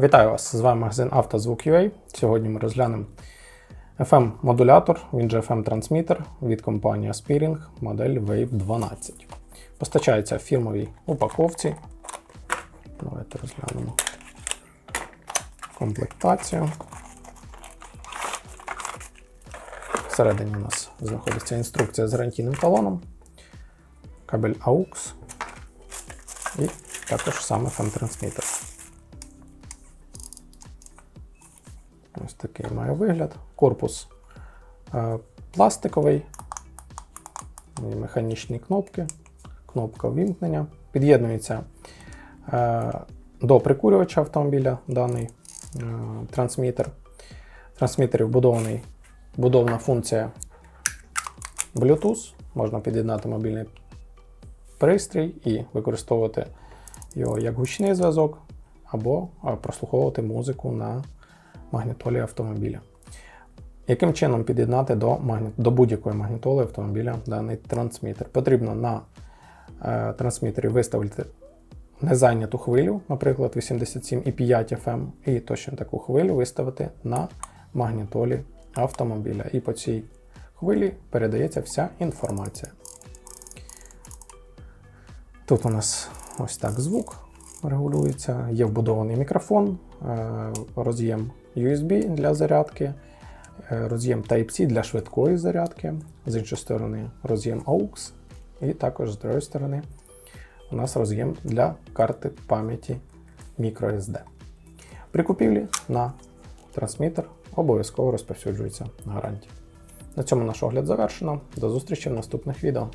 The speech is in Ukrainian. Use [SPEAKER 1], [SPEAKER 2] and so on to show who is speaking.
[SPEAKER 1] Вітаю вас! З вами магазин «Автозвук.UA». Сьогодні ми розглянемо FM-модулятор, він же FM-трансмітер від компанії Aspiring, модель Wave 12. Постачається в фірмовій упаковці. Давайте розглянемо комплектацію. Всередині у нас знаходиться інструкція з гарантійним талоном, кабель AUX і також саме FM-трансмітер. Ось такий має вигляд. Корпус е, пластиковий, механічні кнопки, кнопка ввімкнення. Під'єднується е, до прикурювача автомобіля даний е, трансмітер. В трансмітері вбудований будовна функція Bluetooth. Можна під'єднати мобільний пристрій і використовувати його як гучний зв'язок, або прослуховувати музику на магнітолі автомобіля. Яким чином під'єднати до, магніт... до будь-якої магнітоли автомобіля даний трансмітер? Потрібно на е, трансмітері виставити незайняту хвилю, наприклад, 87,5 FM, і точно таку хвилю виставити на магнітолі автомобіля. І по цій хвилі передається вся інформація. Тут у нас ось так звук регулюється, є вбудований мікрофон, е, роз'єм USB для зарядки, е, роз'єм Type-C для швидкої зарядки, з іншої сторони роз'єм AUX, і також з другої сторони у нас роз'єм для карти пам'яті microSD. При купівлі на трансмітер обов'язково розповсюджується гарантія. На цьому наш огляд завершено. До зустрічі в наступних відео.